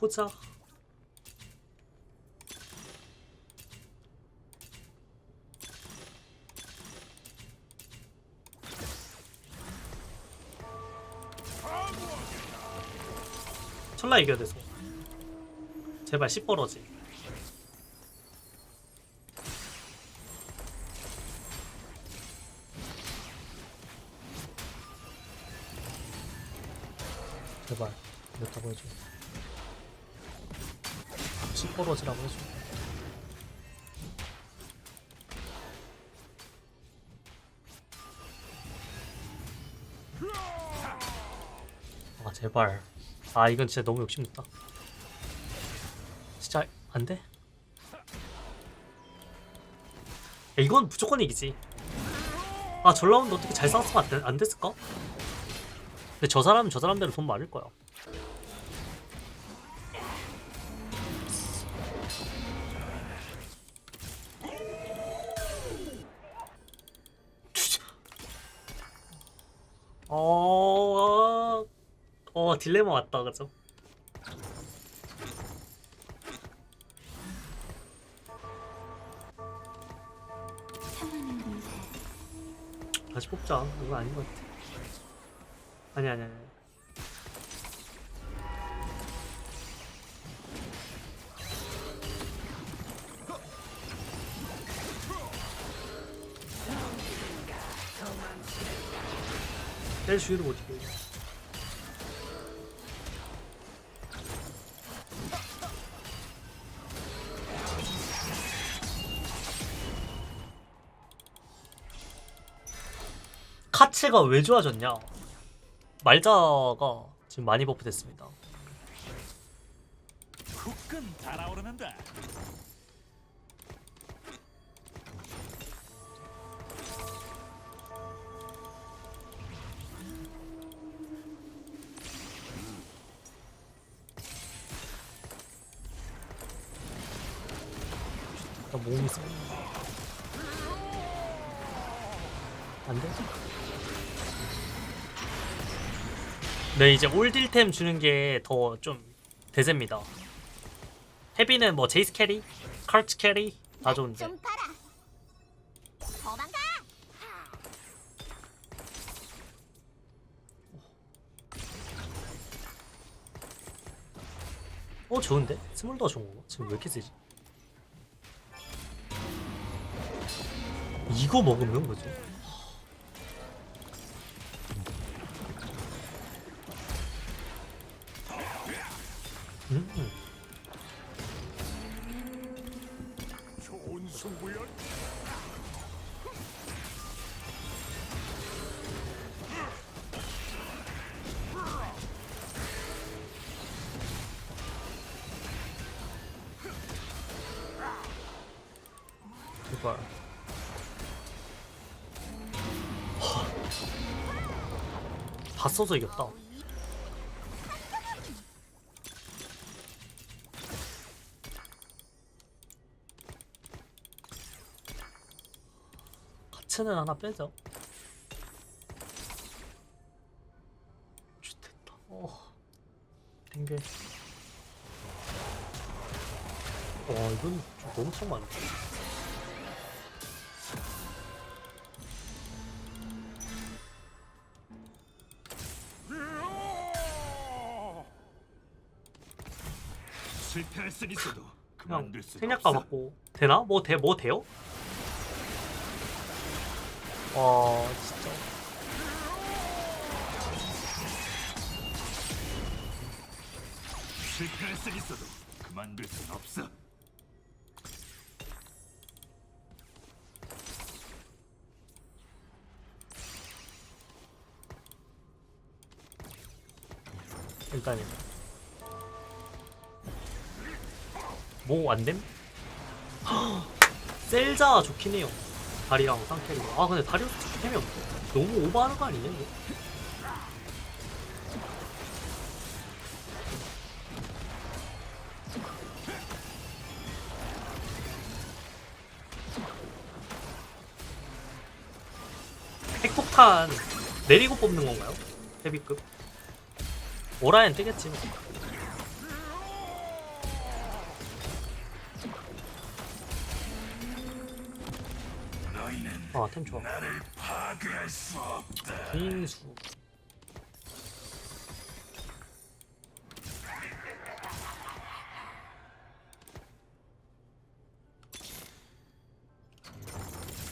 호자. 철라 이겨야 돼서. 제발 씨뻘어지. 제발 이렇다고 해줘 씨뻘어지라고 해줘. 아 제발. 아 이건 진짜 너무 욕심냈다. 진짜 안돼? 야, 이건 무조건 이기지. 아 전라운드 어떻게 잘 싸웠으면 안, 돼- 안 됐을까? 근데 저 사람은 저 사람대로 돈 많을 거야 어... 어 딜레마 왔다 그죠? 다시 뽑자. 이거 아닌 것 같아. 아니 아니 아니 내 주위를 못 이겨 카츠가 왜 좋아졌냐? 말자가 지금 많이 버프 됐습니다. 네 이제 올딜템 주는 게 더 좀 대세입니다. 헤비는 뭐 제이스 캐리, 카르츠 캐리 다 좋은데 좀 봐라. 도망가. 어 좋은데? 스몰더 좋은 거 지금 왜 이렇게 세지? 이거 먹으면 뭐지? 승부연. 제발. 다 써서 이겼다. 가츠는 하나 빼죠. 좋됐다. 어. 땡겨. 와 이건 좀 너무 참 많다. 실패할 순 있어도 그냥 수 생략가 없어. 받고 되나? 뭐 돼? 뭐 돼요? 와 진짜 실패할 순 있어도 그만둘 순 없어. 일단은 뭐 안됨? 셀자 좋긴 해요 다리랑 쌍캐리가 아 근데 다리우스 템이 없어 너무 오버하는 거 아니냐 이거? 핵폭탄 내리고 뽑는 건가요? 헤비급? 오라엔 뜨겠지 아 템 좋아 파괴할 수 없다. 개인수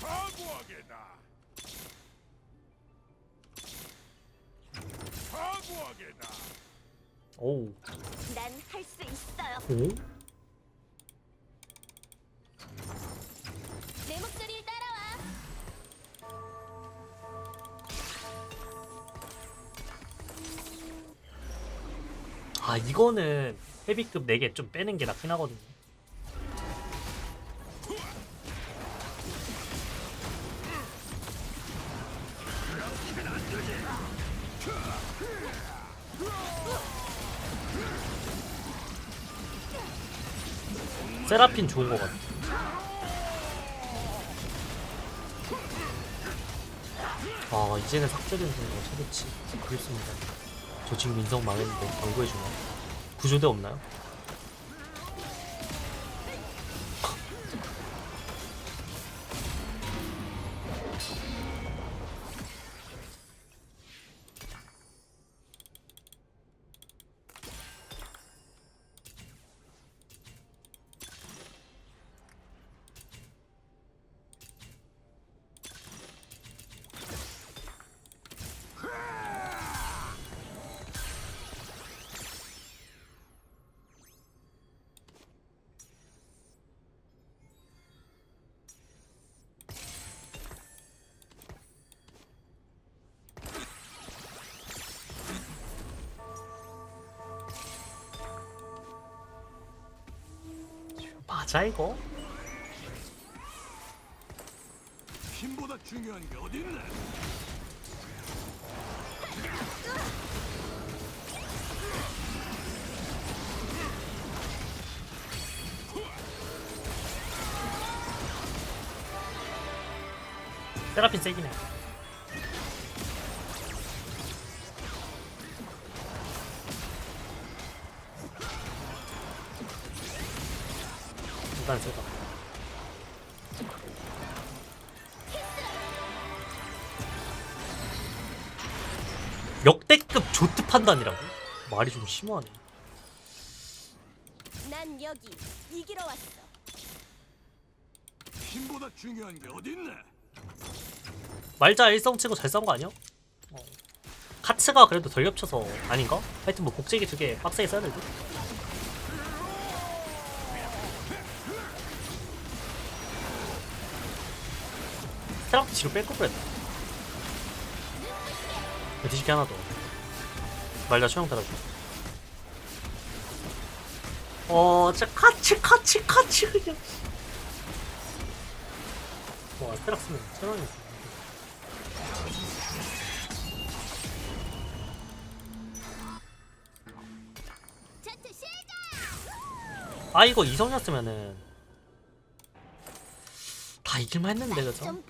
파괴하게나. 파괴하게나. 오우 난 할 수 있어요. 오? 아 이거는 헤비급 4개 좀 빼는 게 낫긴 하거든요. 세라핀 좋은 것 같아 아 이제는 삭제된 정도가 최고치. 그렇습니다 저 지금 인성 망했는데 경고해주나 구조대 없나요? 맞아 이거? 힘보다 중요한 게 어디 있나? 세라핀 해 일단 세다 역대급 조트 판단이라고? 말이 좀 심하네 난 여기 이기러 왔어. 힘보다 중요한 게 있나? 말자 일성 치고 잘 싸운 거 아니야? 어. 카츠가 그래도 덜 겹쳐서 아닌가? 하여튼 뭐 복제기 두개 빡세게 써야 될 듯? 뒤로 뺄 걸 그랬다 뒤집기 하나 더 말자 초형 따라줘 어 진짜 카치 카치 카치 그냥 와 전투 시작. 아 이거 이성이었으면은 다 이길만 했는데 그죠?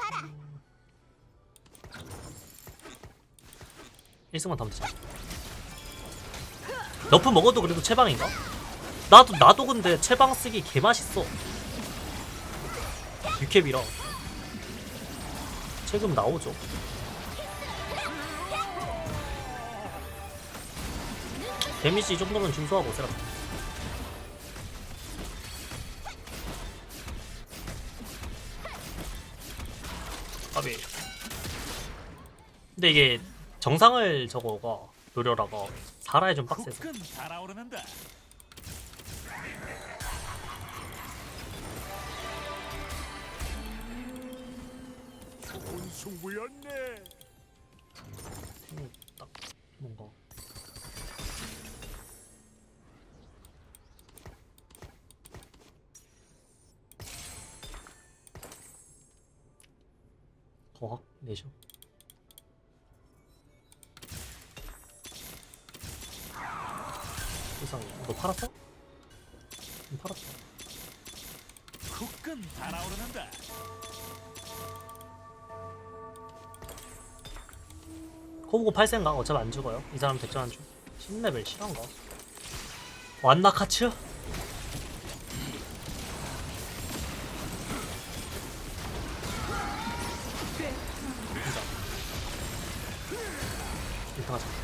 좀 봐라. 1승만 담자 너프 먹어도 그래도 채방인가? 나도 나도 근데 채방 쓰기 개 맛있어. 유캡이라. 최근 나오죠. 데미지 이 정도면 준수하고 세라 까비. 근데 이게 정상을 저거가 노려라가 살아야 좀 빡세서 국근 달아오르는다. 좋은 승부였네. 음, 딱 뭔가 거학 내죠 너 팔았어? 팔았어. 후끈 달아오르는다. 코보고 팔센가? 어차피 안 죽어요. 이 사람 대전 안 죽. 10레벨 실한가? 완나 카츠? 일단 가자.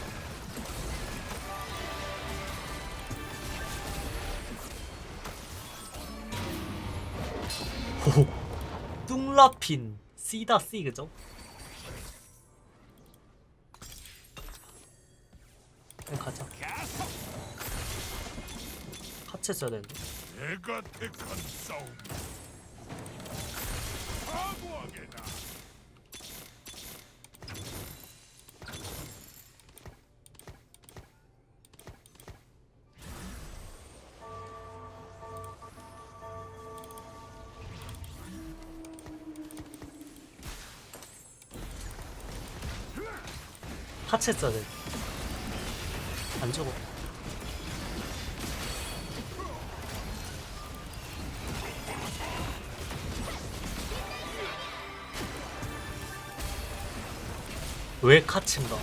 뚱라핀 C다 C 그죠? 가자. 카체 써야 되는데. 내가 택한 싸움. 사고하게나. 카체 써야 돼. 안 죽어. 왜 카츠인가?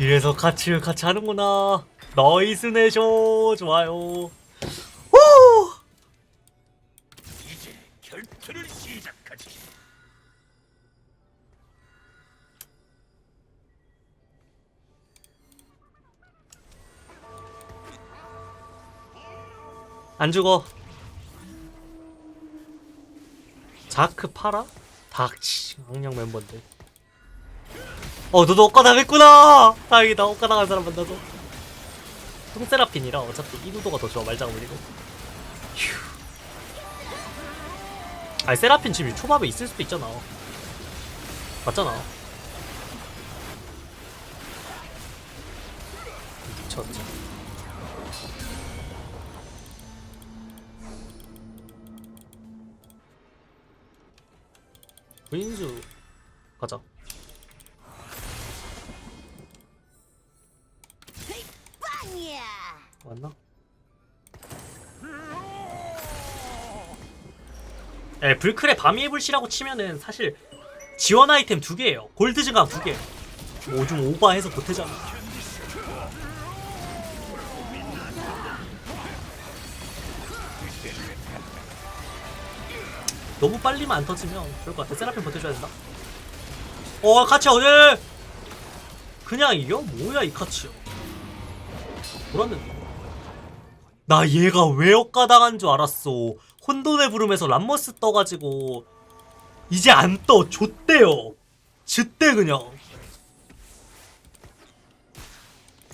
이래서 카츠를 같이 하는구나. 너이스 내쇼 좋아요. 안 죽어. 자크 파라? 닥치 악령 멤버인데. 어 너도 엇가 당했구나. 다행이다 엇가 당한 사람 만나서. 통세라핀이라 어차피 이구도가 더 좋아 말자가 물리고. 휴. 아니 세라핀 지금 초밥에 있을 수도 있잖아. 맞잖아. 미쳤지. 부인수 가자. 맞나? 예, 불클의 밤이의 불씨라고 치면은 사실 지원 아이템 두 개예요. 골드 증강 두 개. 뭐 좀 오버해서 보태잖아. 너무 빨리만 안 터지면 좋을 것 같아. 세라핀 버텨줘야 된다. 어, 카치 어디? 그냥 이겨? 뭐야 이 카치? 돌았는데. 나 얘가 왜 엇가당한 줄 알았어. 혼돈의 부름에서 람머스 떠가지고 이제 안 떠. 좆대요. 좆대 그냥.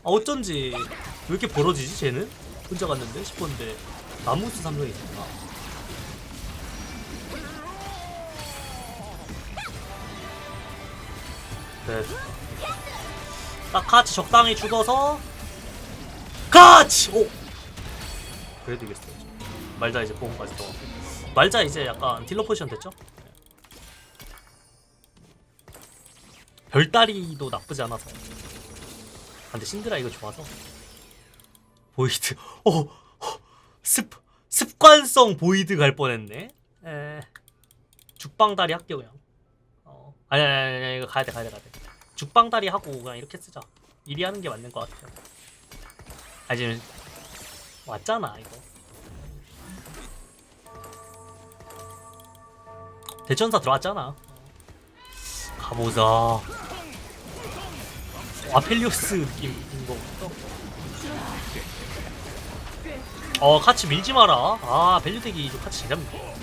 아 어쩐지 왜 이렇게 벌어지지 쟤는? 혼자 갔는데 싶었는데 나무스 삼성이 있구나. 네. 딱 같이 적당히 죽어서 같이 오 그래도 이겼어요. 말자 이제 보험까지 더. 말자 이제 약간 딜러 포지션 됐죠? 별다리도 나쁘지 않아서. 아, 근데 신드라 이거 좋아서. 보이드. 어, 어 습 습관성 보이드 갈 뻔했네. 에. 죽방다리 할게 그냥. 어. 아니 아니, 아니 이거 가야 돼 가야 돼 가야 돼. 죽방다리 하고 그냥 이렇게 쓰자. 이리 하는 게 맞는 것 같아요. 아 지금 왔잖아 이거. 대천사 들어왔잖아. 가보자. 아펠리오스 느낌인 거 같다. 어 같이 밀지 마라. 아 밸류덱이 좀 같이 잡네.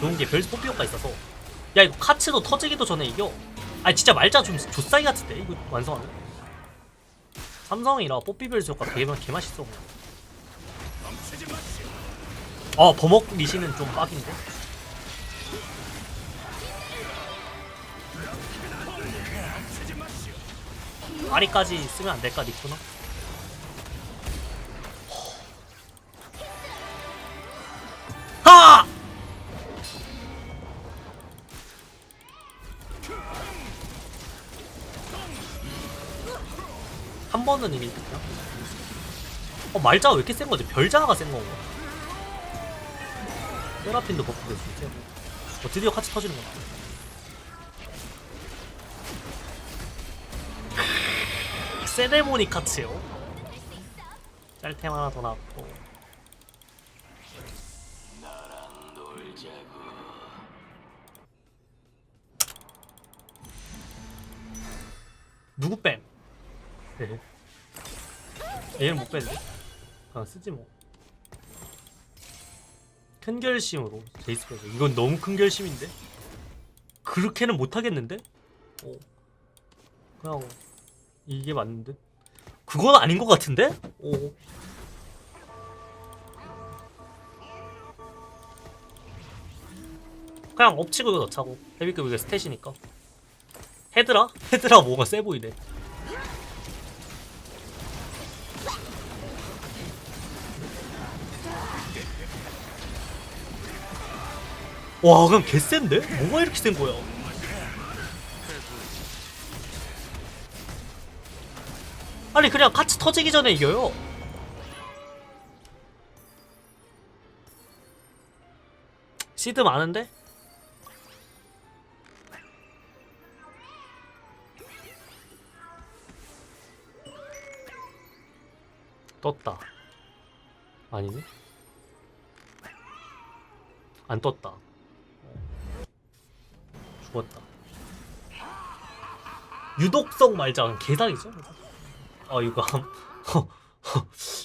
좋은 게 별스 뽑기 효과 있어서. 야 이거 카츠도 터지기도 전에 이겨. 아니 진짜 말자 좀 조싸기 같은데 이거 완성하면. 삼성이라 뽀삐 별스 효과 개, 개 맛있어 그냥. 어 버먹 리시는 좀 빡인데. 아리까지 쓰면 안 될까 니꾸나? 한 번은 이기겠다. 어, 말자가 왜 이렇게 센 거지? 별자가 센 건가? 세라핀도 버프가 진짜. 어, 드디어 같이 터지는 거다. 세레모니 카츠요. 짤템 하나 더 나왔고. 누구 뺨? 네. 얘는 못 뺐네. 그냥 쓰지 뭐. 큰 결심으로 제이스 빼고 이건 너무 큰 결심인데? 그렇게는 못 하겠는데? 어. 그냥 이게 맞는 듯? 그건 아닌 것 같은데? 어. 그냥 엎치고 넣자고 헤비급 이게 스탯이니까 헤드라? 헤드라 뭐가 세 보이네 와 그냥 개센데? 뭐가 이렇게 센 거야 아니 그냥 같이 터지기 전에 이겨요 시드 많은데? 떴다 아니네 안 떴다 어. 죽었다. 유독성 말장 개사기죠? 어 유감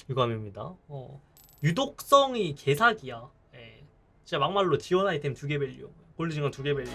유감입니다. 어 유독성이 개사기야. 예. 진짜 막말로 지원 아이템 두 개 밸류. 골드징어 두개 밸류